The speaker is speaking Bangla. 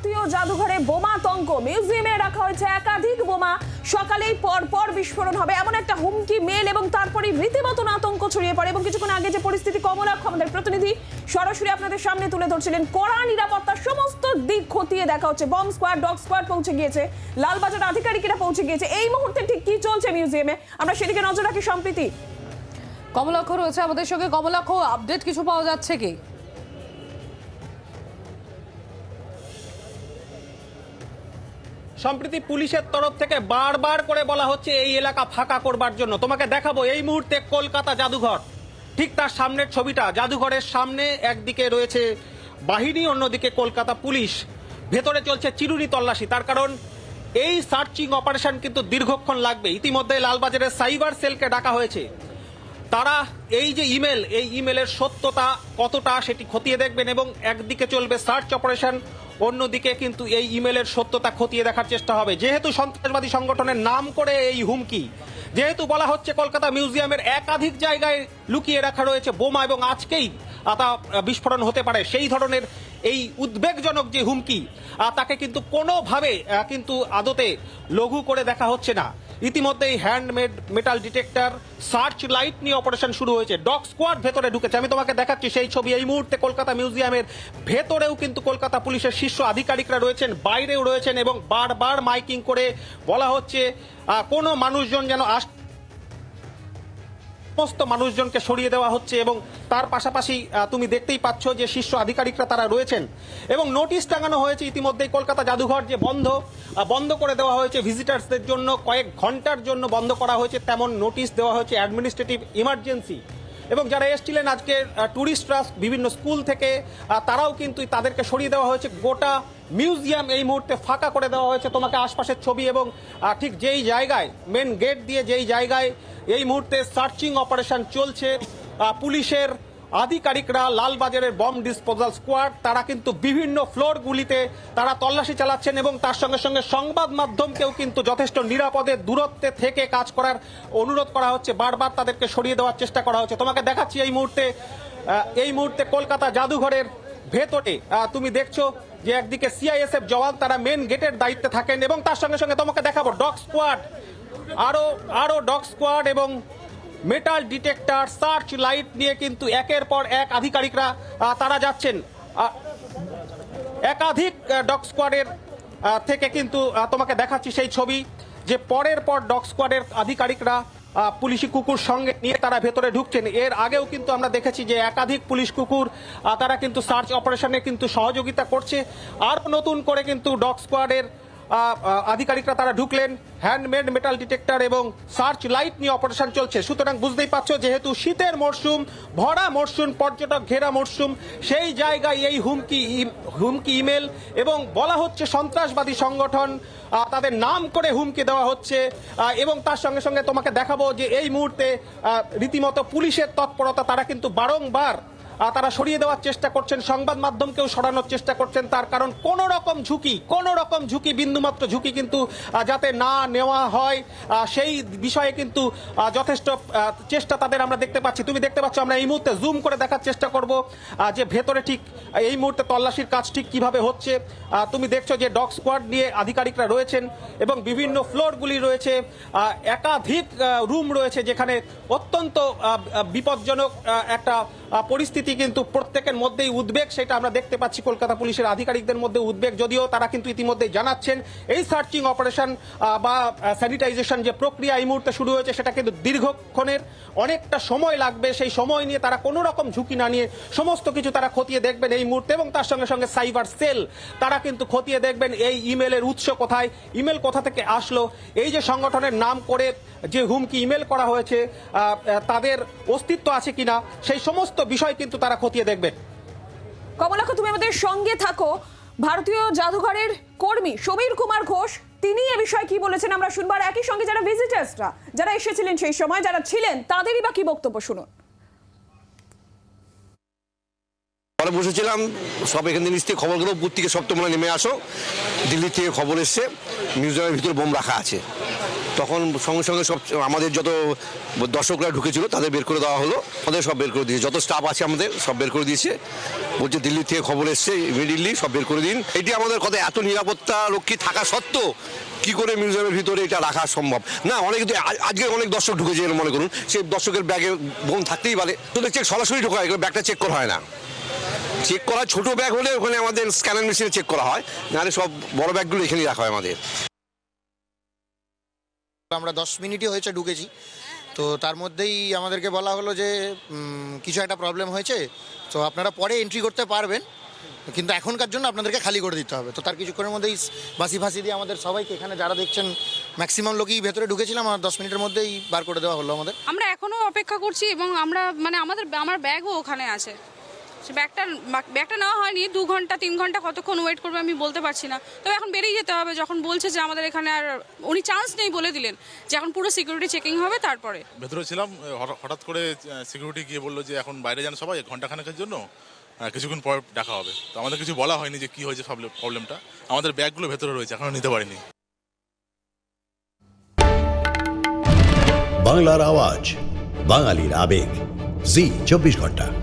ভারতীয় জাদুঘরে বোমা তঙ্ক। মিউজিয়ামে রাখা হয়েছে একাধিক বোমা। সকালেই পর পর বিস্ফোরণ হবে। এমন একটা হুমকি, মেল এবং তারপরে রীতিমতো আতঙ্ক ছড়িয়ে পড়ে এবং কিছুক্ষণ আগে যে পরিস্থিতি, কমলাক্ষ আমাদের প্রতিনিধি সরাসরি আপনাদের সামনে তুলে ধরছিলেন। কড়া নিরাপত্তার সমস্ত দিক খতিয়ে দেখা হচ্ছে। বম স্কোয়াড, ডগ স্কোয়াড পৌঁছে গিয়েছে। লালবাজার আধিকারিকেরা পৌঁছে গিয়েছে। এই মুহূর্তে ঠিক কি চলছে মিউজিয়ামে? আমরা সেদিকে নজর রাখি সম্প্রীতি। কমলাক্ষ রয়েছে আমাদের সঙ্গে। কমলাক্ষ আপডেট কিছু পাওয়া যাচ্ছে কি? সম্প্রতি পুলিশের তরফ থেকে বারবার করে বলা হচ্ছে এই এলাকা ফাঁকা করবার জন্য। তোমাকে দেখাবো, এই মুহূর্তে কলকাতা জাদুঘর। ঠিক তার সামনের ছবিটা, জাদুঘরের সামনে একদিকে রয়েছে বাহিনী, অন্যদিকে কলকাতা পুলিশ। ভেতরে চলছে চিরুনি তল্লাশি, তার কারণ এই সার্চিং অপারেশন কিন্তু দীর্ঘক্ষণ লাগবে। ইতিমধ্যে লালবাজারের সাইবার সেলকে ডাকা হয়েছে। তারা এই যে ইমেল, এই ইমেলের সত্যতা কতটা সেটি খতিয়ে দেখবেন এবং একদিকে চলবে সার্চ অপারেশন অন্যদিকে কিন্তু এই ইমেলের সত্যতা খতিয়ে দেখার চেষ্টা হবে। যেহেতু সন্ত্রাসবাদী সংগঠনের নাম করে এই হুমকি, যেহেতু বলা হচ্ছে কলকাতা মিউজিয়ামের একাধিক জায়গায় লুকিয়ে রাখা রয়েছে বোমা এবং আজকেই আতা বিস্ফোরণ হতে পারে, সেই ধরনের এই উদ্বেগজনক যে হুমকি তাকে কিন্তু কোনোভাবে কিন্তু আদতে লঘু করে দেখা হচ্ছে না। ইতিমধ্যেই handmade metal detector search light নিয়ে অপারেশন শুরু হয়েছে। ডগ স্কোয়াড ভেতরে ঢুকেছে। আমি তোমাকে দেখাচ্ছি সেই ছবি। এই মুহূর্তে কলকাতা মিউজিয়ামের ভেতরেও কিন্তু কলকাতা পুলিশের শীর্ষ আধিকারিকরা রয়েছেন, বাইরেও রয়েছেন এবং বারবার মাইকিং করে বলা হচ্ছে কোনো মানুষজন যেন আস সমস্ত মানুষজনকে সরিয়ে দেওয়া হচ্ছে এবং তার পাশাপাশি তুমি দেখতেই পাচ্ছ যে শীর্ষ আধিকারিকরা তারা রয়েছেন। এবং নোটিশ টাঙানো হয়েছে ইতিমধ্যেই কলকাতা জাদুঘর যে বন্ধ বন্ধ করে দেওয়া হয়েছে ভিজিটার্সদের জন্য, কয়েক ঘণ্টার জন্য বন্ধ করা হয়েছে। তেমন নোটিশ দেওয়া হয়েছে অ্যাডমিনিস্ট্রেটিভ ইমার্জেন্সি এবং যারা এসেছিলেন আজকে ট্যুরিস্টরা বিভিন্ন স্কুল থেকে তারাও কিন্তু তাদেরকে সরিয়ে দেওয়া হয়েছে। গোটা মিউজিয়াম এই মুহূর্তে ফাঁকা করে দেওয়া হয়েছে তোমাকে আশপাশের ছবি এবং ঠিক যেই জায়গায় মেন গেট দিয়ে যেই জায়গায় এই মুহূর্তে সার্চিং অপারেশন চলছে। পুলিশের আধিকারিকরা লালবাজারের বম ডিসপোজাল স্কোয়াড তারা কিন্তু বিভিন্ন ফ্লোরগুলিতে তারা তল্লাশি চালাচ্ছেন এবং তার সঙ্গে সঙ্গে সংবাদ মাধ্যমকেও কিন্তু যথেষ্ট নিরাপদে দূরত্বে থেকে কাজ করার অনুরোধ করা হচ্ছে। বারবার তাদেরকে সরিয়ে দেওয়ার চেষ্টা করা হচ্ছে। তোমাকে দেখাচ্ছি এই মুহূর্তে এই মুহূর্তে কলকাতা জাদুঘরের ভেতরে তুমি দেখছ যে একদিকে সিআইএসএফ জওয়ান, তারা মেন গেটের দায়িত্বে থাকেন এবং তার সঙ্গে সঙ্গে তোমাকে দেখাবো ডগ স্কোয়াড আরও আরও ডগ স্কোয়াড এবং মেটাল ডিটেক্টর সার্চ লাইট নিয়ে কিন্তু একের পর এক আধিকারিকরা তারা যাচ্ছেন। একাধিক ডগ স্কোয়াডের থেকে কিন্তু তোমাকে দেখাচ্ছি সেই ছবি যে পরের পর ডগ স্কোয়াডের আধিকারিকরা পুলিশি কুকুর সঙ্গে নিয়ে তারা ভেতরে ঢুকছেন। এর আগেও কিন্তু আমরা দেখেছি যে একাধিক পুলিশ কুকুর তারা কিন্তু সার্চ অপারেশনে কিন্তু সহযোগিতা করছে। আর নতুন করে কিন্তু ডগ স্কোয়াডের আধিকারিকরা তারা ঢুকলেন। হ্যান্ডমেড মেটাল ডিটেক্টর এবং সার্চ লাইট নিয়ে অপারেশন চলছে। সুতরাং বুঝতেই পারছ, যেহেতু শীতের মরশুম, ভরা মরশুম, পর্যটক ঘেরা মরশুম, সেই জায়গায় এই হুমকি হুমকি ইমেল এবং বলা হচ্ছে সন্ত্রাসবাদী সংগঠন তাদের নাম করে হুমকি দেওয়া হচ্ছে এবং তার সঙ্গে সঙ্গে তোমাকে দেখাবো যে এই মুহূর্তে রীতিমতো পুলিশের তৎপরতা, তারা কিন্তু বারংবার তারা সরিয়ে দেওয়ার চেষ্টা করছেন সংবাদ মাধ্যমকেও সরানোর চেষ্টা করছেন। তার কারণ কোন রকম ঝুঁকি কোন রকম ঝুঁকি বিন্দুমাত্র ঝুঁকি কিন্তু যাতে না নেওয়া হয় সেই বিষয়ে কিন্তু যথেষ্ট চেষ্টা তাদের আমরা দেখতে পাচ্ছি। তুমি দেখতে পাচ্ছ আমরা এই মুহূর্তে জুম করে দেখার চেষ্টা করব যে ভেতরে ঠিক এই মুহূর্তে তল্লাশির কাজ ঠিক কীভাবে হচ্ছে। তুমি দেখছ যে ডগ স্কোয়াড নিয়ে আধিকারিকরা রয়েছেন এবং বিভিন্ন ফ্লোরগুলি রয়েছে। একাধিক রুম রয়েছে যেখানে অত্যন্ত বিপজ্জনক একটা আহ, পরিস্থিতি কিন্তু প্রত্যেকের মধ্যেই উদ্বেগ, সেটা আমরা দেখতে পাচ্ছি কলকাতা পুলিশের আধিকারিকদের মধ্যে উদ্বেগ, যদিও তারা কিন্তু ইতিমধ্যে জানাচ্ছেন এই সার্চিং অপারেশন বা স্যানিটাইজেশন যে প্রক্রিয়া এই মুহূর্তে শুরু হয়েছে, সেটা কিন্তু দীর্ঘক্ষণের, অনেকটা সময় লাগবে, সেই সময় নিয়ে তারা কোনো রকম ঝুঁকি না নিয়ে সমস্ত কিছু তারা খতিয়ে দেখবেন এই মুহূর্তে এবং তার সঙ্গে সঙ্গে সাইবার সেল, তারা কিন্তু খতিয়ে দেখবেন এই ইমেলের উৎস কোথায়, ইমেল কোথা থেকে আসলো, এই যে সংগঠনের নাম করে যে হুমকি ইমেল করা হয়েছে তাদের অস্তিত্ব আছে কিনা, সেই সমস্ত বিষয় কিন্তু তারা খতিয়ে দেখবেন কমলাক্ষ তুমি আমাদের সঙ্গে থাকো। ভারতীয় জাদুঘরের কর্মী সমীর কুমার ঘোষ তিনি এ বিষয়ে কি বলেছেন আমরা শুনবার একই সঙ্গে যারা ভিজিটার্সরা যারা এসেছিলেন সেই সময় যারা ছিলেন তাদেরই বা কি বক্তব্য শুনুন। পরে বসেছিলাম সব এখান থেকে নিশ্চয়ই খবরগুলো উপর থেকে সব তোমরা নেমে আসো। দিল্লি থেকে খবর এসছে মিউজিয়ামের ভিতরে বোম রাখা আছে। তখন সঙ্গে সঙ্গে সব আমাদের যত দর্শকরা ঢুকেছিল, তাদের বের করে দেওয়া হলো। আমাদের সব বের করে দিয়েছে। যত স্টাফ আছে আমাদের সব বের করে দিয়েছে। বলছে, দিল্লি থেকে খবর এসছে ইমিডিয়েটলি সব বের করে দিন। এটি আমাদের কথা, এত নিরাপত্তা রক্ষী থাকা সত্ত্বেও কি করে মিউজিয়ামের ভিতরে এটা রাখা সম্ভব? না, অনেক আজকে অনেক দর্শক ঢুকেছে মনে করুন। সেই দর্শকের ব্যাগে বোন থাকতেই পারে। তো চেক সরাসরি ঢোকা হয় ব্যাগটা চেক করা হয় না। চেক করা, ছোট ব্যাগ হলে ওখানে আমাদের স্ক্যানার মেশিনে চেক করা হয়। নাহলে সব বড় ব্যাগগুলো এখানেই রাখা হয় আমাদের। আমরা দশ মিনিটই হয়েছে ঢুকেছি। তো তার মধ্যেই আমাদেরকে বলা হলো যে কিছু একটা প্রবলেম হয়েছে, তো আপনারা পরে এন্ট্রি করতে পারবেন, কিন্তু এখনকার জন্য আপনাদেরকে খালি করে দিতে হবে। তো তার কিছুক্ষণের মধ্যেই বাসি ফাঁসি দিয়ে আমাদের সবাইকে এখানে যারা দেখছেন ম্যাক্সিমাম লোকই ভেতরে ঢুকেছিলাম, আর দশ মিনিটের মধ্যেই বার করে দেওয়া হলো আমাদের। আমরা এখনও অপেক্ষা করছি এবং আমরা মানে আমাদের, আমার ব্যাগও ওখানে আছে। সে ব্যাগটা ব্যাগটা নেওয়া হয়নি দু ঘণ্টা তিন ঘণ্টা কতক্ষণ ওয়েট করবে আমি বলতে পারছি না। তবে এখন বেরিয়ে যেতে হবে যখন বলছে যে আমাদের এখানে আর উনি চান্স নেই বলে দিলেন যে এখন পুরো সিকিউরিটি চেকিং হবে তারপরে। ভেতরে ছিলাম হঠাৎ- হঠাৎ করে সিকিউরিটি গিয়ে বলল যে এখন বাইরে যান সবাই ঘন্টাখানেকের জন্য কিছুক্ষণ পর ডাকা হবে। তো আমাদের কিছু বলা হয়নি যে কি হয়েছে প্রবলেমটা আমাদের ব্যাগগুলো ভেতরে রয়েছে এখনও নিতে পারিনি। বাংলার আওয়াজ বাঙালির আবেগ। জি চব্বিশ ঘণ্টা।